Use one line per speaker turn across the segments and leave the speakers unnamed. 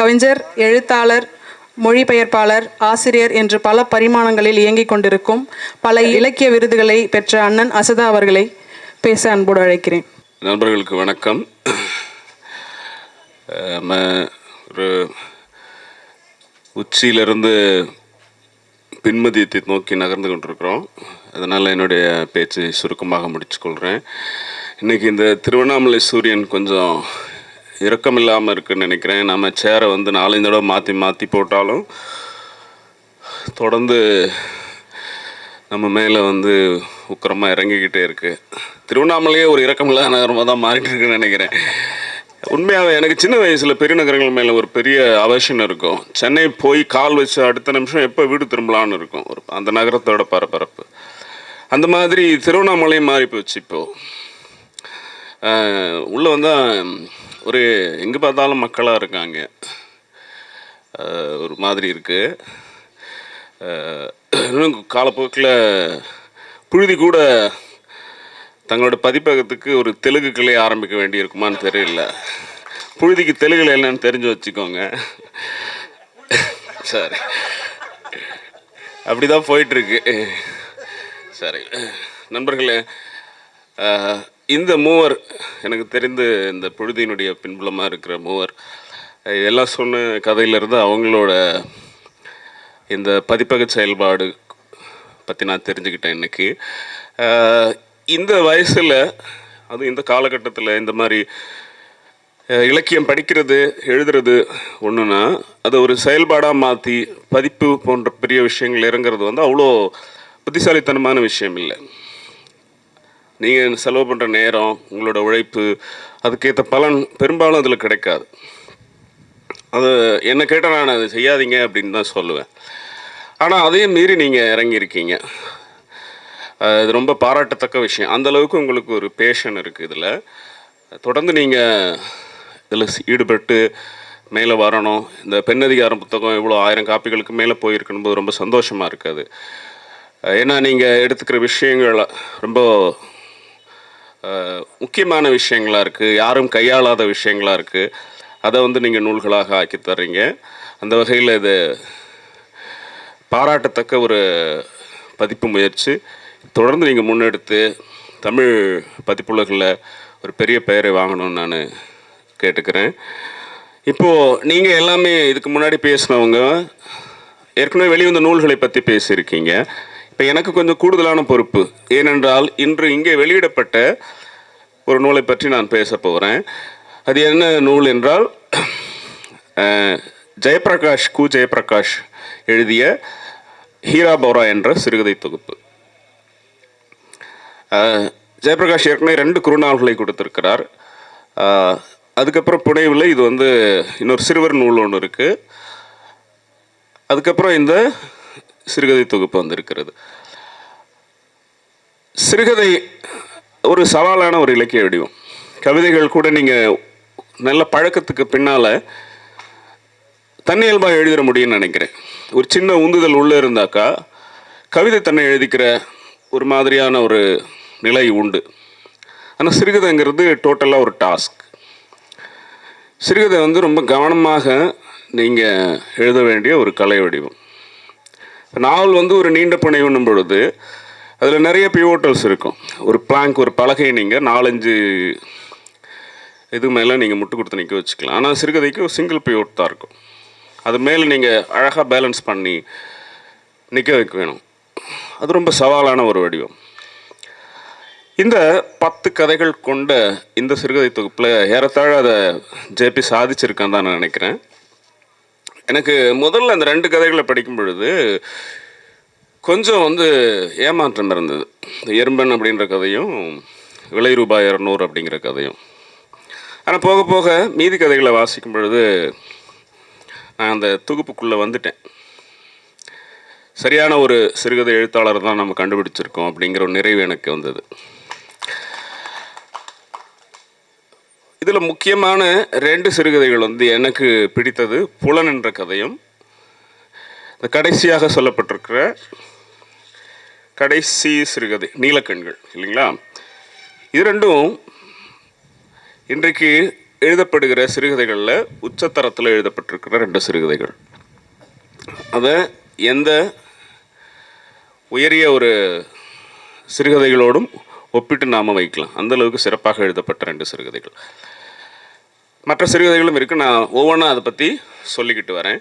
கவிஞர் எழுத்தாளர் மொழிபெயர்ப்பாளர் ஆசிரியர் என்று பல பரிமாணங்களில் இயங்கிக் கொண்டிருக்கும் பல இலக்கிய விருதுகளை பெற்ற அண்ணன் அசதா அவர்களை பேச அன்போடு அழைக்கிறேன்.
நண்பர்களுக்கு வணக்கம். நம்ம ஒரு உச்சியிலிருந்து பின்மதியத்தை நோக்கி நகர்ந்து கொண்டிருக்கிறோம். அதனால் என்னுடைய பேச்சை சுருக்கமாக முடிச்சுக்கொள்கிறேன் இன்றைக்கி இந்த திருவண்ணாமலை சூரியன் கொஞ்சம் இறக்கம் இல்லாமல் இருக்குன்னு நினைக்கிறேன். நம்ம சேரை வந்து நாலஞ்சு தடவை மாற்றி மாற்றி போட்டாலும் தொடர்ந்து நம்ம மேலே வந்து உக்கிரமாக இறங்கிக்கிட்டே இருக்குது திருவண்ணாமலையே ஒரு இறக்கமில்லாத நகரமாக தான் மாறிட்டு இருக்குன்னு நினைக்கிறேன். உண்மையாகவே எனக்கு சின்ன வயசில் பெரிய நகரங்கள் மேலே ஒரு பெரிய அவசியம் இருக்கும். சென்னை போய் கால் வச்சு அடுத்த நிமிஷம் எப்போ வீடு திரும்பலான்னு இருக்கும். ஒரு அந்த நகரத்தோட பரபரப்பு. அந்த மாதிரி திருவண்ணாமலை மாறி போச்சு இப்போது உள்ளே வந்தால் ஒரு எங்கே பார்த்தாலும் மக்களாக இருக்காங்க. ஒரு மாதிரி இருக்குது இன்னும் காலப்போக்கில் புழுதி கூட தங்களோட பதிப்பகத்துக்கு ஒரு தெலுங்கு கிளை ஆரம்பிக்க வேண்டி இருக்குமான்னு தெரியல. புழுதிக்கு தெலுங்கில் என்னன்னு தெரிஞ்சு வச்சுக்கோங்க. சரி. அப்படி தான் போயிட்டுருக்கு. சரி. நண்பர்களே இந்த மூவர் எனக்கு தெரிந்து இந்த புழுதியினுடைய பின்புலமாக இருக்கிற மூவர் இதெல்லாம் எல்லாம் சொன்ன கதையிலிருந்து அவங்களோட இந்த பதிப்பக செயல்பாடு பற்றி நான் தெரிஞ்சுக்கிட்டேன் இன்றைக்கி இந்த வயசில் அதுவும் இந்த காலகட்டத்தில் இந்த மாதிரி இலக்கியம் படிக்கிறது எழுதுறது ஒன்றுனா அதை ஒரு செயல்பாடாக மாற்றி பதிப்பு போன்ற பெரிய விஷயங்கள் இறங்குறது வந்து அவ்வளோ புத்திசாலித்தனமான விஷயம் இல்லை. நீங்கள் செலவு பண்ணுற நேரம் உங்களோட உழைப்பு அதுக்கேற்ற பலன் பெரும்பாலும் அதில் கிடைக்காது. அது என்ன கேட்டால் நான் அதை செய்யாதீங்க அப்படின்னு தான் சொல்லுவேன். ஆனால் அதையும் மீறி நீங்கள் இறங்கியிருக்கீங்க. இது ரொம்ப பாராட்டத்தக்க விஷயம். அந்த அளவுக்கு உங்களுக்கு ஒரு பேஷன் இருக்குது இதில். தொடர்ந்து நீங்கள் இதில் ஈடுபட்டு மேலே வரணும். இந்த பெண்ணதிகாரம் புத்தகம் இவ்வளோ ஆயிரம் காப்பிகளுக்கு மேலே போயிருக்கணும் போது ரொம்ப சந்தோஷமாக இருக்காது ஏன்னா நீங்கள் எடுத்துக்கிற விஷயங்கள் ரொம்ப முக்கியமான விஷயங்களாக இருக்குது யாரும் கையாளாத விஷயங்களாக இருக்குது அதை வந்து நீங்கள் நூல்களாக ஆக்கி தர்றீங்க. அந்த வகையில் இது பாராட்டத்தக்க ஒரு பதிப்பு முயற்சி. தொடர்ந்து நீங்கள் முன்னெடுத்து தமிழ் பதிப்புலகில் ஒரு பெரிய பெயரை வாங்கணும்னு நான் கேட்டுக்கிறேன். இப்போது நீங்கள் எல்லாமே இதுக்கு முன்னாடி பேசினவங்க ஏற்கனவே வெளிவந்த நூல்களை பற்றி பேசியிருக்கீங்க. இப்போ எனக்கு கொஞ்சம் கூடுதலான பொறுப்பு. ஏனென்றால் இன்று இங்கே வெளியிடப்பட்ட ஒரு நூலை பற்றி நான் பேச போகிறேன். அது என்ன நூல் என்றால் ஜெயபிரகாஷ் ஜெயப்பிரகாஷ் கு. ஜெயபிரகாஷ் எழுதிய ஹீரா பௌரா என்ற சிறுகதை தொகுப்பு. ஜெயபிரகாஷ் ஜெயப்பிரகாஷ் ஏற்கனவே ரெண்டு குறுநாள்களை கொடுத்திருக்கிறார். அதுக்கப்புறம் புனைவில் இது வந்து இன்னொரு சிறுவர் நூல் ஒன்று இருக்குது அதுக்கப்புறம் இந்த சிறுகதை தொகுப்பு வந்திருக்கிறது. சிறுகதை ஒரு சவாலான ஒரு இலக்கிய வடிவம். கவிதைகள் கூட நீங்கள் நல்ல பழக்கத்துக்கு பின்னால் தன்னியல்பாக எழுதிட முடியும்னு நினைக்கிறேன். ஒரு சின்ன உந்துதல் உள்ளே இருந்தாக்கா கவிதை தன்னை எழுதிக்கிற ஒரு மாதிரியான ஒரு நிலை உண்டு. ஆனால் சிறுகதைங்கிறது டோட்டலாக ஒரு டாஸ்க் சிறுகதை வந்து ரொம்ப கவனமாக நீங்கள் எழுத வேண்டிய ஒரு கலை வடிவம். நாவல் வந்து ஒரு நீண்ட புனைவுன்னும் பொழுது அதில் நிறைய பிவோட்டல்ஸ் இருக்கும். ஒரு பிளாங்க் ஒரு பலகையை நீங்கள் நாலஞ்சு இது மேலே நீங்கள் முட்டு கொடுத்து நிற்க வச்சுக்கலாம். ஆனால் சிறுகதைக்கு ஒரு சிங்கிள் பிவோட் தான் இருக்கும். அது மேலே நீங்கள் அழகாக பேலன்ஸ் பண்ணி நிற்க வைக்க வேணும். அது ரொம்ப சவாலான ஒரு வடிவம். இந்த பத்து கதைகள் கொண்ட இந்த சிறுகதை தொகுப்பில் ஏறத்தாழ அதை ஜேபி சாதிச்சிருக்கான்னு தான் நான் நினைக்கிறேன். எனக்கு முதல்ல அந்த ரெண்டு கதைகளை படிக்கும் பொழுது கொஞ்சம் வந்து ஏமாற்றம் இருந்தது. எறும்பன் அப்படின்ற கதையும் விலை ரூபாய் இரநூறு அப்படிங்கிற கதையும். ஆனால் போக போக மீதி கதைகளை வாசிக்கும் பொழுது நான் அந்த தொகுப்புக்குள்ளே வந்துட்டேன். சரியான ஒரு சிறுகதை எழுத்தாளர் தான் நம்ம கண்டுபிடிச்சிருக்கோம் அப்படிங்கிற ஒரு நிறைவு எனக்கு வந்தது. இதில் முக்கியமான ரெண்டு சிறுகதைகள் வந்து எனக்கு பிடித்தது புலன் என்ற கதையும். இந்த கடைசியாக சொல்லப்பட்டிருக்கிற கடைசி சிறுகதை நீலக்கண்கள் இல்லைங்களா? இது ரெண்டும் இன்றைக்கு எழுதப்படுகிற சிறுகதைகளில் உச்சத்தரத்தில் எழுதப்பட்டிருக்கிற ரெண்டு சிறுகதைகள். அதை எந்த உயரிய ஒரு சிறுகதைகளோடும் ஒப்பிட்டு நாம் வைக்கலாம். அந்தளவுக்கு சிறப்பாக எழுதப்பட்ட ரெண்டு சிறுகதைகள். மற்ற சிறுகதைகளும் இருக்குது நான் ஒவ்வொன்றா அதை பற்றி சொல்லிக்கிட்டு வரேன்.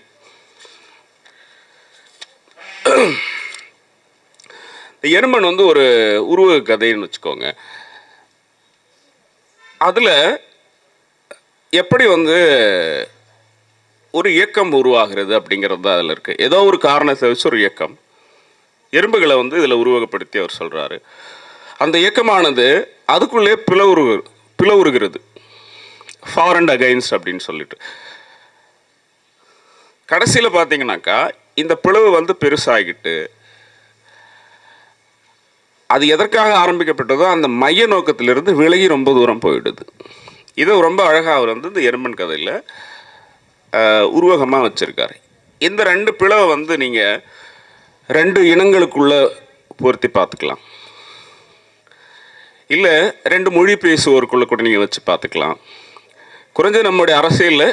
இந்த எருமன் வந்து ஒரு உருவ கதைன்னு வச்சுக்கோங்க. அதில் எப்படி வந்து ஒரு இயக்கம் உருவாகிறது அப்படிங்கிறது தான் அதில் இருக்குது ஏதோ ஒரு காரணத்தை வச்சு ஒரு இயக்கம். எறும்புகளை வந்து இதில் உருவகப்படுத்தி அவர் சொல்கிறாரு அந்த இயக்கமானது அதுக்குள்ளே பிளவுரு பிளவுறுகிறது ஃபார் அண்ட் அகைன்ஸ்ட் அப்படின்னு சொல்லிட்டு. கடைசியில் பார்த்தீங்கன்னாக்கா இந்த பிளவு வந்து பெருசாகிட்டு அது எதற்காக ஆரம்பிக்கப்பட்டதோ அந்த மைய நோக்கத்திலிருந்து விலகி ரொம்ப தூரம் போயிடுது. இது ரொம்ப அழகாக அவர் வந்து இந்த எருமன் கதையில் உருவகமாக வச்சுருக்காரு. இந்த ரெண்டு பிளவை வந்து நீங்கள் ரெண்டு இனங்களுக்குள்ளே பொருத்தி பார்த்துக்கலாம். இல்லை ரெண்டு மொழி பேசுவோருக்குள்ளே கூட நீங்கள் வச்சு பார்த்துக்கலாம். குறைஞ்சது நம்முடைய அரசியலில்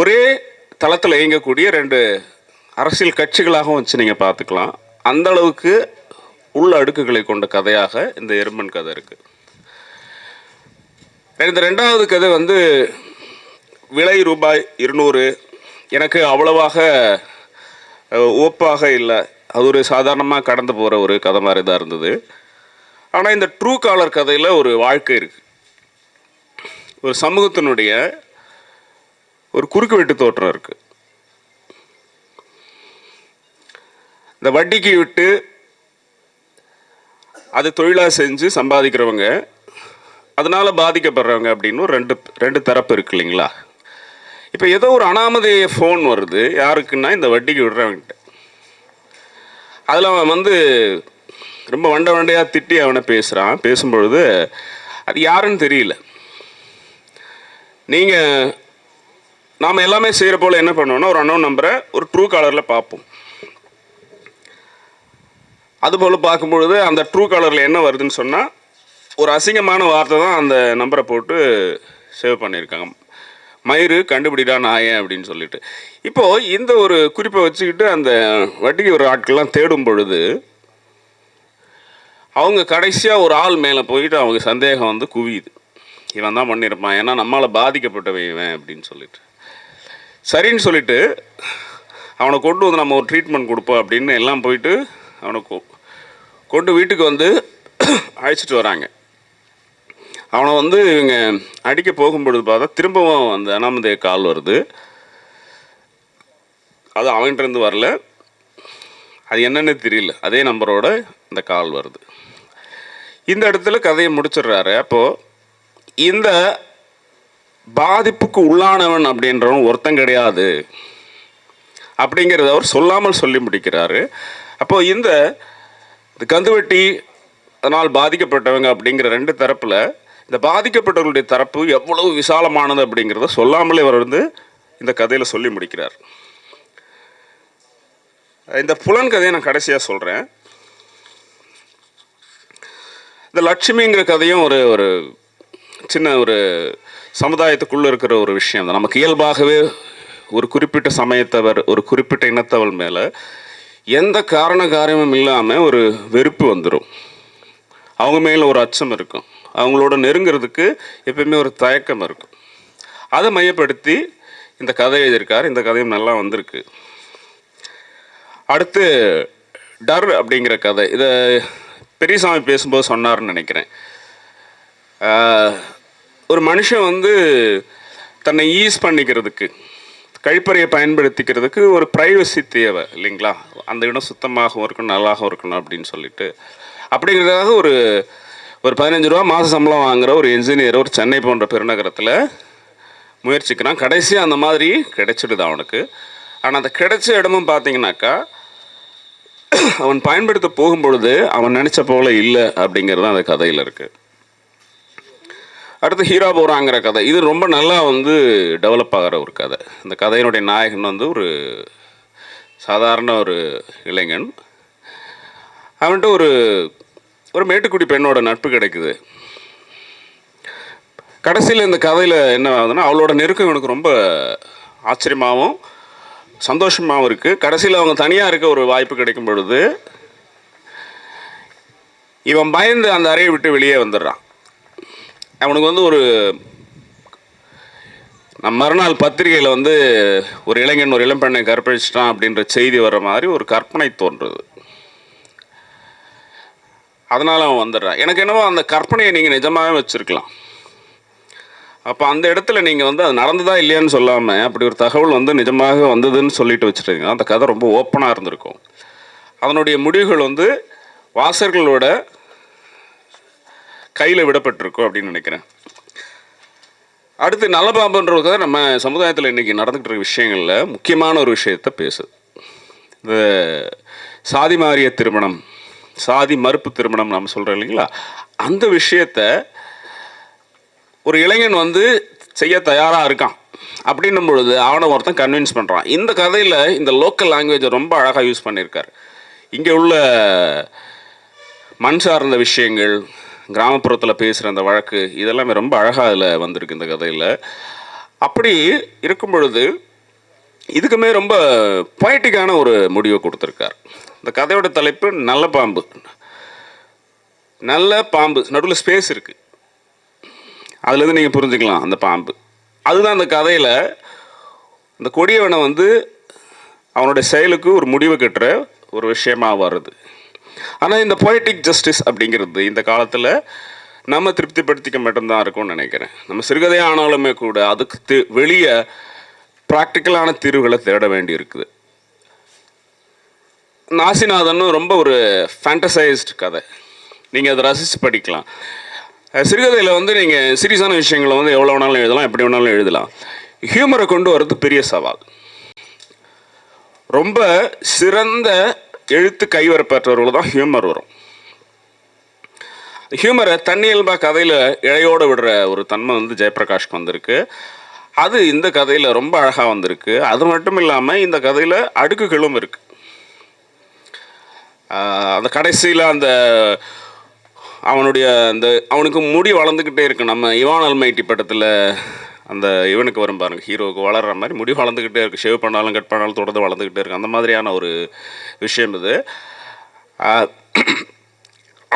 ஒரே தளத்தில் இயங்கக்கூடிய ரெண்டு அரசியல் கட்சிகளாகவும் வச்சு நீங்கள் பார்த்துக்கலாம். அந்த அளவுக்கு உள்ள அடுக்குகளை கொண்ட கதையாக இந்த எருமன் கதை இருக்குது இந்த ரெண்டாவது கதை வந்து விலை ரூபாய் இருநூறு. எனக்கு அவ்வளவாக ஓப்பாக இல்லை. அது ஒரு சாதாரணமாக கடந்து போகிற ஒரு கதை மாதிரி தான் இருந்தது. ஆனால் இந்த ட்ரூ காலர் கதையில் ஒரு வாழ்க்கை இருக்குது ஒரு சமூகத்தினுடைய ஒரு குறுக்கு வெட்டு தோற்றம் இருக்குது இந்த வட்டிக்கு விட்டு அது தொழிலாக செஞ்சு சம்பாதிக்கிறவங்க அதனால் பாதிக்கப்படுறவங்க அப்படின்னு ஒரு ரெண்டு ரெண்டு தரப்பு இருக்கு இல்லைங்களா? இப்போ ஏதோ ஒரு அனாமதேய ஃபோன் வருது யாருக்குன்னா இந்த வட்டிக்கு விடுறவன்கிட்ட அதில் அவன் வந்து ரொம்ப வண்ட வண்டையாக திட்டி அவனை பேசுகிறான் பேசும்பொழுது அது யாருன்னு தெரியல. நீங்கள் நாம் எல்லாமே செய்கிற போல் என்ன பண்ணுவோம்னா ஒரு அன்னோன் நம்பரை ஒரு ட்ரூ காலரில் பார்ப்போம். அதுபோல் பார்க்கும்பொழுது அந்த ட்ரூ காலரில் என்ன வருதுன்னு சொன்னால் ஒரு அசிங்கமான வார்த்தை தான் அந்த நம்பரை போட்டு சேவ் பண்ணியிருக்காங்க. மயிறு கண்டுபிடிடா நாயன் அப்படின்னு சொல்லிட்டு. இப்போது இந்த ஒரு குறிப்பை வச்சுக்கிட்டு அந்த வட்டிக்கு ஒரு ஆட்கள்லாம் தேடும் பொழுது அவங்க கடைசியாக ஒரு ஆள் மேலே போயிட்டு அவங்க சந்தேகம் வந்து குவியுது. இவன் தான் பண்ணியிருப்பான். ஏன்னா நம்மளால் பாதிக்கப்பட்டவன் இவன் அப்படின்னு சொல்லிட்டு. சரின்னு சொல்லிட்டு அவனை கொண்டு வந்து நம்ம ஒரு ட்ரீட்மெண்ட் கொடுப்போம் அப்படின்னு எல்லாம் போயிட்டு அவனை கொ- கொண்டு வீட்டுக்கு வந்து அழைச்சிட்டு வராங்க. அவனை வந்து இவங்க அடிக்க போகும்பொழுது பார்த்தா திரும்பவும் அந்த அனாமதேய கால் வருது. அது அவன்கிட்டருந்து வரல. அது என்னன்னு தெரியல. அதே நம்பரோட இந்த கால் வருது. இந்த இடத்துல கதையை முடிச்சிடுறாரு. அப்போது இந்த பாதிப்புக்கு உள்ளானவன் அப்படின்றவன் ஒருத்தன் கிடையாது. அப்படிங்கிறத அவர் சொல்லாமல் சொல்லி முடிக்கிறாரு. அப்போ இந்த கந்துவட்டி அதனால் பாதிக்கப்பட்டவங்க அப்படிங்கிற ரெண்டு தரப்பில் இந்த பாதிக்கப்பட்டவர்களுடைய தரப்பு எவ்வளவு விசாலமானது அப்படிங்கிறத சொல்லாமலே அவர் வந்து இந்த கதையில் சொல்லி முடிக்கிறார். இந்த புலன் கதையை நான் கடைசியாக சொல்கிறேன் இந்த லட்சுமிங்கிற கதையும் ஒரு ஒரு சின்ன ஒரு சமுதாயத்துக்குள்ளே இருக்கிற ஒரு விஷயம் தான். நமக்கு இயல்பாகவே ஒரு குறிப்பிட்ட சமயத்தவர் ஒரு குறிப்பிட்ட இனத்தவள் மேலே எந்த காரண காரியமும் இல்லாமல் ஒரு வெறுப்பு வந்துடும் அவங்க மேலே ஒரு அச்சம் இருக்கும். அவங்களோட நெருங்கிறதுக்கு எப்பயுமே ஒரு தயக்கம் இருக்கும். அதை மையப்படுத்தி இந்த கதை எழுதியிருக்கார். இந்த கதையும் நல்லா வந்திருக்கு. அடுத்து டர் அப்படிங்கிற கதை. இதை பெரியசாமி பேசும்போது சொன்னார்னு நினைக்கிறேன். ஒரு மனுஷன் வந்து தன்னை ஈஸ் பண்ணிக்கிறதுக்கு கழிப்பறையை பயன்படுத்திக்கிறதுக்கு ஒரு ப்ரைவசி தேவை இல்லைங்களா? அந்த இடம் சுத்தமாகவும் இருக்கணும் நல்லாகவும் இருக்கணும் அப்படின்னு சொல்லிட்டு. அப்படிங்கிறதாக ஒரு ஒரு பதினஞ்சு ரூபா மாத சம்பளம் வாங்குகிற ஒரு என்ஜினியர் ஒரு சென்னை போன்ற பெருநகரத்தில் முயற்சிக்கிறான். கடைசியாக அந்த மாதிரி கிடைச்சிடுது அவனுக்கு. ஆனால் அந்த கிடைச்ச இடமும் பார்த்தீங்கன்னாக்கா அவன் பயன்படுத்த போகும்பொழுது அவன் நினச்ச போல இல்லை அப்படிங்கிறது அந்த கதையில் இருக்குது அடுத்து ஹீரா போராங்கிற கதை. இது ரொம்ப நல்லா வந்து டெவலப் ஆகிற ஒரு கதை. இந்த கதையினுடைய நாயகன் வந்து ஒரு சாதாரண ஒரு இளைஞன். அவன்ட்டு ஒரு ஒரு மேட்டுக்குடி பெண்ணோட நட்பு கிடைக்குது. கடைசியில் இந்த கதையில் என்ன ஆகுதுன்னா அவளோட நெருக்கம் எனக்கு ரொம்ப ஆச்சரியமாகவும் சந்தோஷமாகவும் இருக்குது கடைசியில் அவங்க தனியாக இருக்க ஒரு வாய்ப்பு கிடைக்கும் பொழுது இவன் பயந்து அந்த அறையை விட்டு வெளியே வந்துடுறான். அவனுக்கு வந்து ஒரு நம் மறுநாள் பத்திரிகையில் வந்து ஒரு இளைஞன் ஒரு இளம்பெண்ணை கற்பழிச்சிட்டான் அப்படின்ற செய்தி வர மாதிரி ஒரு கற்பனை தோன்றுது. அதனால் அவன் வந்துடுறான். எனக்கு என்னவோ அந்த கற்பனையை நீங்கள் நிஜமாகவே வச்சுருக்கலாம். அப்போ அந்த இடத்துல நீங்கள் வந்து அது நடந்ததா இல்லையான்னு சொல்லாமல் அப்படி ஒரு தகவல் வந்து நிஜமாக வந்ததுன்னு சொல்லிட்டு வச்சுருக்கீங்க அந்த கதை ரொம்ப ஓப்பனாக இருந்திருக்கும். அதனுடைய முடிவுகள் வந்து வாசகர்களோட கையில் விடப்பட்டிருக்கும் அப்படின்னு நினைக்கிறேன். அடுத்து நல்ல பாம்புன்ற கதை நம்ம சமுதாயத்தில் இன்றைக்கி நடந்துகிட்டு இருக்க விஷயங்களில் முக்கியமான ஒரு விஷயத்த பேசுது. இந்த சாதி மாறிய திருமணம் சாதி மறுப்பு திருமணம் நம்ம சொல்கிறோம் இல்லைங்களா? அந்த விஷயத்த ஒரு இளைஞன் வந்து செய்ய தயாராக இருக்கான் அப்படின்னும் பொழுது அவனை ஒருத்தன் கன்வின்ஸ் பண்ணுறான் இந்த கதையில் இந்த லோக்கல் லாங்குவேஜை ரொம்ப அழகாக யூஸ் பண்ணியிருக்கார். இங்கே உள்ள மண் சார்ந்த விஷயங்கள் கிராமப்புறத்தில் பேசுகிற அந்த வழக்கு இதெல்லாமே ரொம்ப அழகாக அதில் வந்திருக்கு இந்த கதையில். அப்படி இருக்கும் பொழுது இதுக்குமே ரொம்ப பொயட்டிக்கான ஒரு முடிவை கொடுத்துருக்கார். இந்த கதையோட தலைப்பு நல்ல பாம்பு. நல்ல பாம்பு நடுவில் ஸ்பேஸ் இருக்குது அதுலேருந்து நீங்கள் புரிஞ்சுக்கலாம் அந்த பாம்பு. அதுதான் அந்த கதையில் இந்த கொடியவனை வந்து அவனுடைய செயலுக்கு ஒரு முடிவு கட்டுற ஒரு விஷயமாக வருது. ஆனால் இந்த பொயட்டிக் ஜஸ்டிஸ் அப்படிங்கிறது இந்த காலத்தில் நம்ம திருப்திப்படுத்திக்க மட்டும்தான் இருக்கும்னு நினைக்கிறேன். நம்ம சிறுகதை ஆனாலுமே கூட அதுக்கு தி- வெளியே ப்ராக்டிக்கலான தீர்வுகளை தேட வேண்டி இருக்குது நாசிநாதனும் ரொம்ப ஒரு ஃபேண்டசைஸ்டு கதை. நீங்கள் அதை ரசித்து படிக்கலாம். சிறுகதையில் வந்து நீங்கள் சீரியஸான விஷயங்களை வந்து எவ்வளோ வேணாலும் எழுதலாம் எப்படி வேணாலும் எழுதலாம். ஹியூமரை கொண்டு வர்றது பெரிய சவால். ரொம்ப சிறந்த எழுத்து கைவரப்பெற்றவர்கள் தான் ஹியூமர் வரும். ஹியூமரை தண்ணியல்பா கதையில் இழையோடு விடுற ஒரு தன்மை வந்து ஜெயபிரகாஷ்க்கு வந்திருக்கு. அது இந்த கதையில் ரொம்ப அழகாக வந்திருக்கு. அது மட்டும் இல்லாமல் இந்த கதையில் அடுக்குகளும் இருக்குது அந்த கடைசியில் அந்த அவனுடைய அந்த அவனுக்கு முடி வளர்ந்துக்கிட்டே இருக்கு. நம்ம இவான் அல்மைட்டி படத்தில் அந்த இவனுக்கு வரும் பாருங்க ஹீரோவுக்கு வளர்கிற மாதிரி முடி வளர்ந்துக்கிட்டே இருக்குது ஷேவ் பண்ணாலும் கட் பண்ணாலும் தொடர்ந்து வளர்ந்துக்கிட்டே இருக்கு. அந்த மாதிரியான ஒரு விஷயம் இது.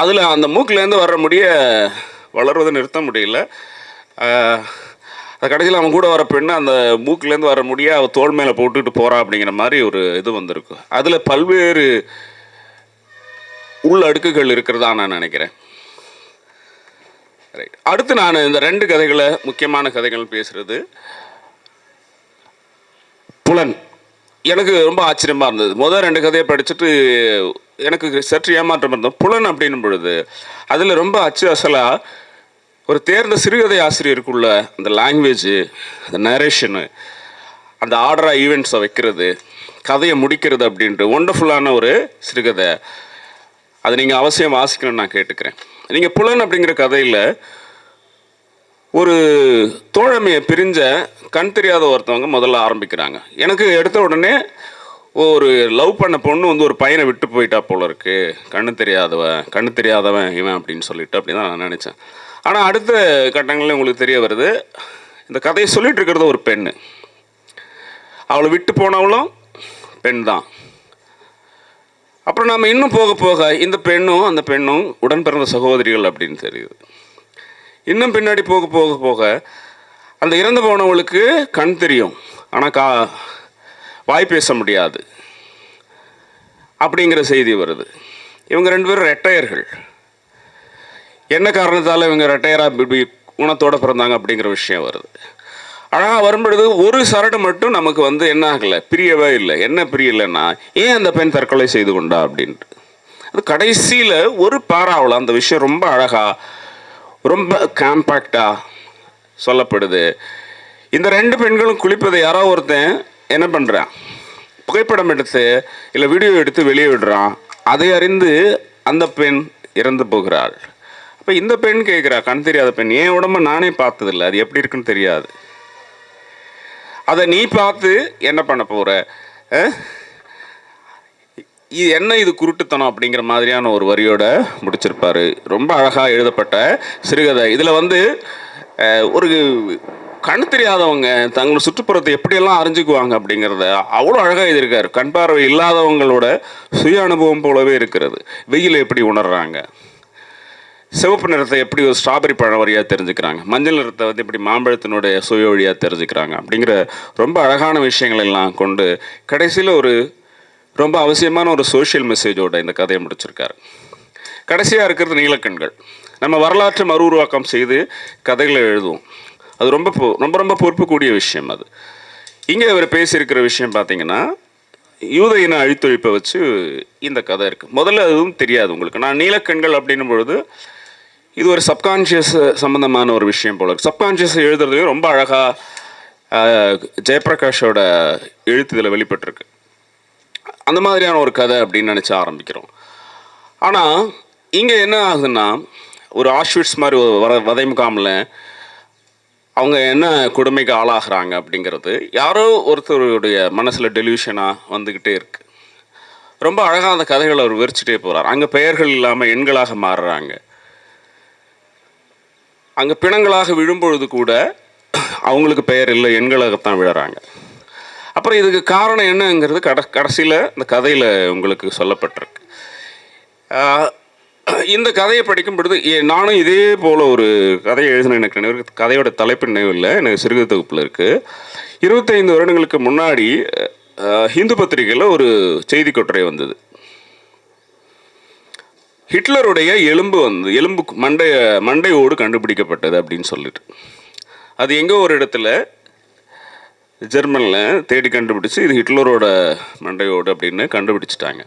அதில் அந்த மூக்கிலேருந்து வர்ற முடிய வளர்வதை நிறுத்த முடியல. அது கடைசியில் அவன் கூட வர பெண்ணு அந்த மூக்கிலேருந்து வர முடிய அவள் தோல் மேலே போட்டுட்டு போகிறா அப்படிங்கிற மாதிரி ஒரு இது வந்திருக்கு. அதில் பல்வேறு உள் அடுக்குகள் இருக்கிறதா நான் நினைக்கிறேன். ரைட் அடுத்து நான் இந்த ரெண்டு கதைகளை முக்கியமான கதைகள் பேசுறது. புலன். எனக்கு ரொம்ப ஆச்சரியமாக இருந்தது. முதல் ரெண்டு கதையை படிச்சுட்டு எனக்கு சற்று ஏமாற்றம் இருந்தோம் புலன் அப்படின்னும் பொழுது அதில் ரொம்ப அச்சு அசலாக ஒரு தேர்ந்த சிறுகதை ஆசிரியருக்குள்ள அந்த லாங்குவேஜ் அந்த நரேஷனு அந்த ஆர்டராக ஈவெண்ட்ஸை வைக்கிறது கதையை முடிக்கிறது அப்படின்ட்டு ஒண்டர்ஃபுல்லான ஒரு சிறுகதை. அது நீங்கள் அவசியம் வாசிக்கணும்னு நான் கேட்டுக்கிறேன். நீங்கள் புலன் அப்படிங்கிற கதையில் ஒரு தோழமையை பிரிஞ்ச கண் தெரியாத ஒருத்தவங்க முதல்ல ஆரம்பிக்கிறாங்க. எனக்கு எடுத்த உடனே ஒரு லவ் பண்ண பொண்ணு வந்து ஒரு பையனை விட்டு போயிட்டா போல இருக்கு. கண்ணு தெரியாதவன் கண்ணு தெரியாதவன் இவன் அப்படின்னு சொல்லிட்டு அப்படி தான் நான் நினச்சேன். ஆனால் அடுத்த கட்டங்களில் உங்களுக்கு தெரிய வருது இந்த கதையை சொல்லிட்டு இருக்கிறது ஒரு பெண்ணு. அவளை விட்டு போனவளும் பெண் தான். அப்புறம் நம்ம இன்னும் போக போக இந்த பெண்ணும் அந்த பெண்ணும் உடன் பிறந்த சகோதரிகள் அப்படின்னு தெரியுது. இன்னும் பின்னாடி போக போக போக அந்த இறந்து போனவளுக்கு கண் தெரியும். ஆனால் கா வாய் பேச முடியாது. அப்படிங்கிற செய்தி வருது. இவங்க ரெண்டு பேரும் ரெட்டையர்கள். என்ன காரணத்தால் இவங்க ரெட்டையராக இப்படி குணத்தோட பிறந்தாங்க அப்படிங்கிற விஷயம் வருது. ஆனால் வரும்பொழுது ஒரு சரடு மட்டும் நமக்கு வந்து என்ன ஆகலை? பிரியவே இல்லை. என்ன பிரியலைன்னா ஏன் அந்த பெண் தற்கொலை செய்து கொண்டா அப்படின்ட்டு. அது கடைசியில் ஒரு பாராவில் அந்த விஷயம் ரொம்ப அழகாக ரொம்ப காம்பாக்டாக சொல்லப்படுது. இந்த ரெண்டு பெண்களும் குளிப்பதை யாரோ ஒருத்தன் என்ன பண்ணுறான் புகைப்படம் எடுத்து இல்லை வீடியோ எடுத்து வெளியே விடுறான். அதை அறிந்து அந்த பெண் இறந்து போகிறாள். அப்போ இந்த பெண் கேட்குறா கண் தெரியாத பெண் என் உடம்ப நானே பார்த்ததில்ல? அது எப்படி இருக்குன்னு தெரியாது. அதை நீ பார்த்து என்ன பண்ண போகிற இது என்ன இது குருட்டுத்தனம் அப்படிங்கிற மாதிரியான ஒரு வரியோட முடிச்சிருப்பார். ரொம்ப அழகாக எழுதப்பட்ட சிறுகதை. இதில் வந்து ஒரு கண் தெரியாதவங்க தங்களோட சுற்றுப்புறத்தை எப்படியெல்லாம் அறிஞ்சுக்குவாங்க அப்படிங்கிறத அவ்வளோ அழகாக எழுதியிருக்காரு. கண் பார்வை இல்லாதவங்களோட சுய அனுபவம் போலவே இருக்கிறது. வெயில் எப்படி உணர்றாங்க? சிவப்பு நிறத்தை எப்படி ஒரு ஸ்ட்ராபெரி பழம் வழியாக தெரிஞ்சுக்கிறாங்க? மஞ்சள் நிறத்தை வந்து எப்படி மாம்பழத்தினுடைய சுய வழியாக தெரிஞ்சுக்கிறாங்க? அப்படிங்கிற ரொம்ப அழகான விஷயங்கள் எல்லாம் கொண்டு கடைசியில் ஒரு ரொம்ப அவசியமான ஒரு சோஷியல் மெசேஜோட இந்த கதையை முடிச்சிருக்காரு. கடைசியாக இருக்கிறது நீலக்கண்கள். நம்ம வரலாற்றை மறு உருவாக்கம் செய்து கதைகளை எழுதுவோம். அது ரொம்ப பொ- ரொம்ப ரொம்ப பொறுப்புக்கூடிய விஷயம் அது. இங்கே அவர் பேசியிருக்கிற விஷயம் பார்த்தீங்கன்னா யூத இன அழித்தொழிப்பை வச்சு இந்த கதை இருக்குது முதல்ல அதுவும் தெரியாது உங்களுக்கு. நான் நீலக்கண்கள் அப்படின்னும் பொழுது இது ஒரு சப்கான்ஷியஸ் சம்மந்தமான ஒரு விஷயம் போல இருக்கு. சப்கான்ஷியஸ் எழுதுறதுலையும் ரொம்ப அழகாக ஜெயபிரகாஷோட எழுத்து இதில் வெளிப்பட்டிருக்கு. அந்த மாதிரியான ஒரு கதை அப்படின்னு நினச்சி ஆரம்பிக்கிறோம். ஆனால் இங்கே என்ன ஆகுதுன்னா ஒரு ஆஷ்விட்ஸ் மாதிரி வர வதை முகாமில் அவங்க என்ன கொடுமைக்கு ஆளாகிறாங்க அப்படிங்கிறது யாரோ ஒருத்தருடைய மனசில் டெலியூஷனாக வந்துக்கிட்டே இருக்குது ரொம்ப அழகாக அந்த கதைகளை அவர் விரிச்சிட்டே போகிறார் அங்கே பெயர்கள் இல்லாமல் எண்களாக மாறுறாங்க. அங்கே பிணங்களாக விழும்பொழுது கூட அவங்களுக்கு பெயர் இல்லை எண்களாகத்தான் விழுறாங்க. அப்புறம் இதுக்கு காரணம் என்னங்கிறது கட கடைசியில் இந்த கதையில் உங்களுக்கு சொல்லப்பட்டிருக்கு. இந்த கதையை படிக்கும் பொழுது ஏ- நானும் இதே போல் ஒரு கதையை எழுதின எனக்கு நினைவு கதையோட தலைப்பு நினைவு இல்லை எனக்கு சிறுகதை தொகுப்பில் இருக்குது இருபத்தைந்து வருடங்களுக்கு முன்னாடி ஹிந்து பத்திரிகையில் ஒரு செய்தி கொட்டரை வந்தது. ஹிட்லருடைய எலும்பு வந்து எலும்பு மண்டைய மண்டையோடு கண்டுபிடிக்கப்பட்டது அப்படின்னு சொல்லிட்டு. அது எங்கே ஒரு இடத்துல ஜெர்மனில் தேடி கண்டுபிடிச்சு இது ஹிட்லரோட மண்டையோடு அப்படின்னு கண்டுபிடிச்சிட்டாங்க.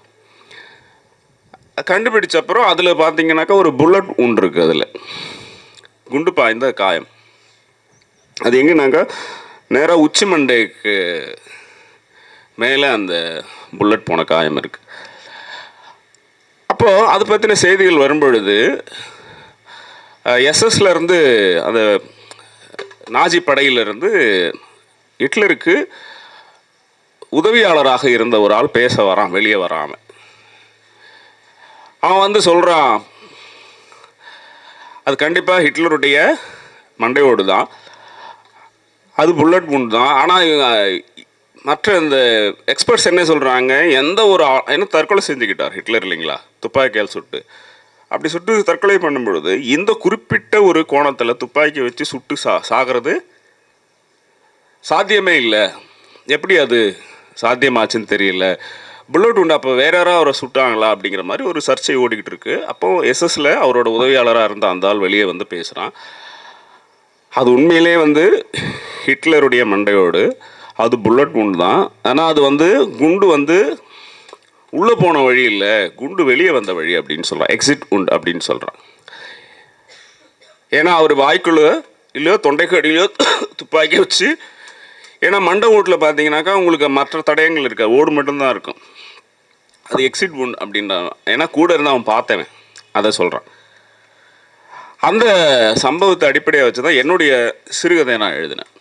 கண்டுபிடிச்ச அப்புறம் அதில் பார்த்தீங்கன்னாக்கா ஒரு புல்லட் உண்டு இருக்குது அதில். குண்டு பாய்ந்த காயம். அது எங்கேனாக்கா நேராக உச்சி மண்டைக்கு மேலே அந்த புல்லட் போன காயம் இருக்குது அப்போது அதை பற்றின செய்திகள் வரும்பொழுது எஸ்எஸ்லேருந்து அந்த நாஜி படையிலிருந்து ஹிட்லருக்கு உதவியாளராக இருந்த ஒரு ஆள் பேச வரான் வெளியே வராமல் அவன் வந்து சொல்கிறான் அது கண்டிப்பாக ஹிட்லருடைய மண்டையோடு தான். அது புல்லட் குண்டு தான். ஆனால் மற்ற இந்த எக்ஸ்பர்ட்ஸ் என்ன சொல்கிறாங்க எந்த ஒரு என்ன தற்கொலை செஞ்சுக்கிட்டார் ஹிட்லர் இல்லைங்களா? துப்பாக்கியால் சுட்டு. அப்படி சுட்டு தற்கொலை பண்ணும்பொழுது இந்த குறிப்பிட்ட ஒரு கோணத்தில் துப்பாக்கி வச்சு சுட்டு சா சாகிறது சாத்தியமே இல்லை. எப்படி அது சாத்தியமாச்சுன்னு தெரியல. புல்லட் உண்டு அப்போ வேற யாராவது அவரை சுட்டாங்களா அப்படிங்கிற மாதிரி ஒரு சர்ச்சை ஓடிக்கிட்டு இருக்கு. அப்போ எஸ்எஸ்ல அவரோட உதவியாளராக இருந்த அந்த ஆள் வெளியே வந்து பேசுகிறான் அது உண்மையிலே வந்து ஹிட்லருடைய மண்டையோடு அது புல்லட் குண்டு தான். ஆனால் அது வந்து குண்டு வந்து உள்ளே போன வழி இல்லை. குண்டு வெளியே வந்த வழி அப்படின்னு சொல்கிறான் எக்ஸிட் உண்டு அப்படின்னு சொல்கிறான் ஏன்னா அவர் வாய்க்குள்ள இல்லையோ தொண்டைக்கு அடியிலையோ துப்பாக்கி வச்சு ஏன்னா மண்டை ஓட்டில் பார்த்தீங்கன்னாக்கா உங்களுக்கு மற்ற தடயங்கள் இருக்க ஓடு மட்டும்தான் இருக்கும். அது எக்ஸிட் உண்டு அப்படின்றான். ஏன்னா கூட இருந்து அவன் பார்த்தவன். அதை சொல்கிறான் அந்த சம்பவத்தை அடிப்படையாக வச்சு தான் என்னுடைய சிறுகதையை நான் எழுதினேன்.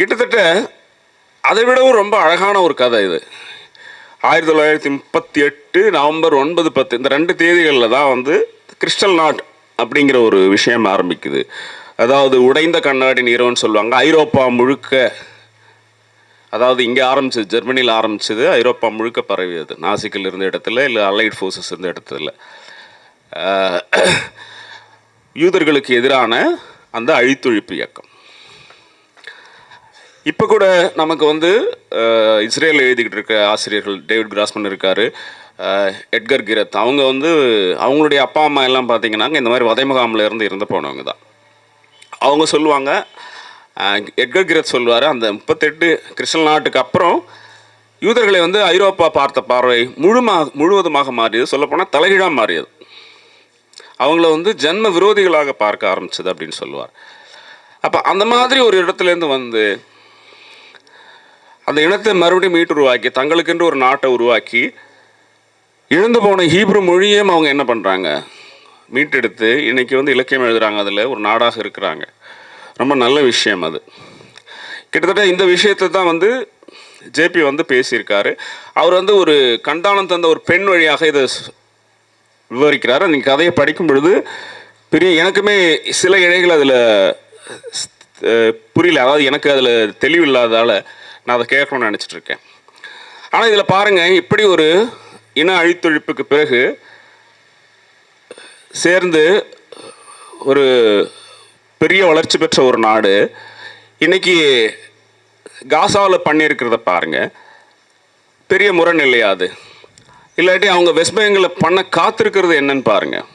கிட்டத்தட்ட அதை விடவும் ரொம்ப அழகான ஒரு கதை இது. ஆயிரத்தி தொள்ளாயிரத்தி முப்பத்தி எட்டு நவம்பர் ஒன்பது பத்து இந்த ரெண்டு தேதிகளில் தான் வந்து கிறிஸ்டல் நாட் அப்படிங்கிற ஒரு விஷயம் ஆரம்பிக்குது. அதாவது உடைந்த கண்ணாடி நீரோன்னு சொல்லுவாங்க. ஐரோப்பா முழுக்க அதாவது இங்கே ஆரம்பிச்சது ஜெர்மனியில் ஆரம்பிச்சது ஐரோப்பா முழுக்க பரவியது நாசிக்கில் இருந்த இடத்துல இல்லை அலைட் ஃபோர்ஸஸ் இருந்த இடத்துல. யூதர்களுக்கு எதிரான அந்த அழித்தொழிப்பு இயக்கம். இப்போ கூட நமக்கு வந்து இஸ்ரேலில் இஸ்ரேல் எழுதிக்கிட்டு இருக்க ஆசிரியர்கள் டேவிட் கிராஸ்மன் இருக்கார் எட்கர் கிரத். அவங்க வந்து அவங்களுடைய அப்பா அம்மா எல்லாம் பார்த்தீங்கன்னாங்க இந்த மாதிரி வதை முகாமில் இருந்து இறந்து போனவங்க தான். அவங்க சொல்லுவாங்க எட்கர் கிரத் சொல்லுவார் அந்த முப்பத்தெட்டு கிறிஸ்டல் நாட்டுக்கு அப்புறம் யூதர்களை வந்து ஐரோப்பா பார்த்த பார்வை முழுமா முழுவதுமாக மாறியது. சொல்லப்போனால் தலைகீழாக மாறியது. அவங்கள வந்து ஜென்ம விரோதிகளாக பார்க்க ஆரம்பிச்சது அப்படின்னு சொல்லுவார். அப்போ அந்த மாதிரி ஒரு இடத்துலேருந்து வந்து அந்த இனத்தை மறுபடியும் மீட்டு உருவாக்கி தங்களுக்கென்று ஒரு நாட்டை உருவாக்கி இழந்து போன ஹீப்ரு மொழியும் அவங்க என்ன பண்ணுறாங்க மீட்டெடுத்து இன்றைக்கி வந்து இலக்கியம் எழுதுகிறாங்க அதில் ஒரு நாடாக இருக்கிறாங்க. ரொம்ப நல்ல விஷயம் அது. கிட்டத்தட்ட இந்த விஷயத்தை தான் வந்து ஜேபி வந்து பேசியிருக்காரு. அவர் வந்து ஒரு கண்டானம் தந்த ஒரு பெண் வழியாக இதை விவரிக்கிறார். அன்றைக்கி கதையை படிக்கும் பொழுது பெரிய எனக்குமே சில இழைகள் அதில் புரியல. அதாவது எனக்கு அதில் தெளிவு இல்லாததால் நான் அதை கேட்கணும்னு நினச்சிட்டு இருக்கேன் ஆனால் இதில் பாருங்கள் இப்படி ஒரு இன அழித்தொழிப்புக்கு பிறகு சேர்ந்து ஒரு பெரிய வளர்ச்சி பெற்ற ஒரு நாடு இன்றைக்கி காசாவில் பண்ணியிருக்கிறத பாருங்கள் பெரிய முரண் இல்லையா அது இல்லாட்டி அவங்க வெஸ்ட் பெங்கில் பண்ண காத்திருக்கிறது என்னன்னு பாருங்கள்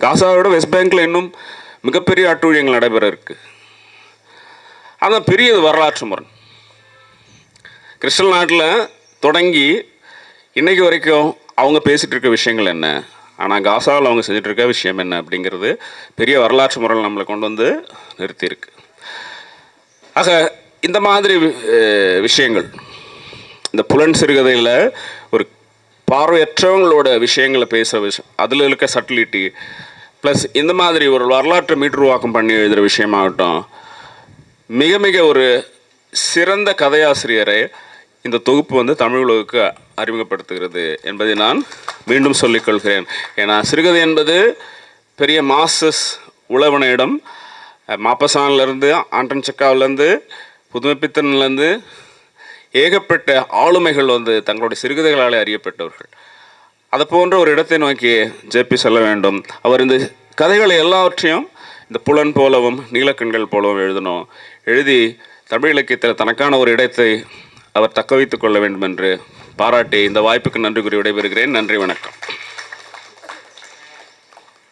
காசாவோட வெஸ்ட் பேங்க்கில் இன்னும் மிகப்பெரிய அட்டூழியங்கள் நடைபெற இருக்கு. அதான் பெரிய வரலாற்று முரண். கிறிஸ்டல் நாட்டில் தொடங்கி இன்றைக்கு வரைக்கும் அவங்க பேசிகிட்டு இருக்க விஷயங்கள் என்ன? ஆனால் காசாவில் அவங்க செஞ்சுட்டு இருக்க விஷயம் என்ன அப்படிங்கிறது பெரிய வரலாற்று முறையில் நம்மளை கொண்டு வந்து நிறுத்தியிருக்கு ஆக இந்த மாதிரி விஷயங்கள் இந்த புலன் சிறுகதையில் ஒரு பார்வையற்றவங்களோட விஷயங்களை பேசுகிற விஷயம் அதில் இருக்க சட்டிலிட்டி ப்ளஸ் இந்த மாதிரி ஒரு வரலாற்றை மீட்டுருவாக்கம் பண்ணி எழுதுகிற விஷயமாகட்டும் மிக மிக ஒரு சிறந்த கதையாசிரியரை இந்த தொகுப்பு வந்து தமிழ் உலகுக்கு அறிமுகப்படுத்துகிறது என்பதை நான் மீண்டும் சொல்லிக்கொள்கிறேன் ஏன்னா சிறுகதை என்பது பெரிய மாசஸ் உழவனிடம் மாப்பசான்லேருந்து ஆண்டன் செக்காவிலேருந்து புதுமைப்பித்தன்லேருந்து ஏகப்பட்ட ஆளுமைகள் வந்து தங்களுடைய சிறுகதைகளாலே அறியப்பட்டவர்கள். அதை போன்ற ஒரு இடத்தை நோக்கி ஜேபி செல்ல வேண்டும். அவர் இந்த கதைகளை எல்லாவற்றையும் இந்த புலன் போலவும் நீலக்கண்கள் போலவும் எழுதணும். எழுதி தமிழ் இலக்கியத்தில் தனக்கான ஒரு இடத்தை அவர் தக்க வைத்துக் கொள்ள வேண்டும் என்று பாராட்டி இந்த வாய்ப்புக்கு நன்றி கூறி விடைபெறுகிறேன். நன்றி வணக்கம்.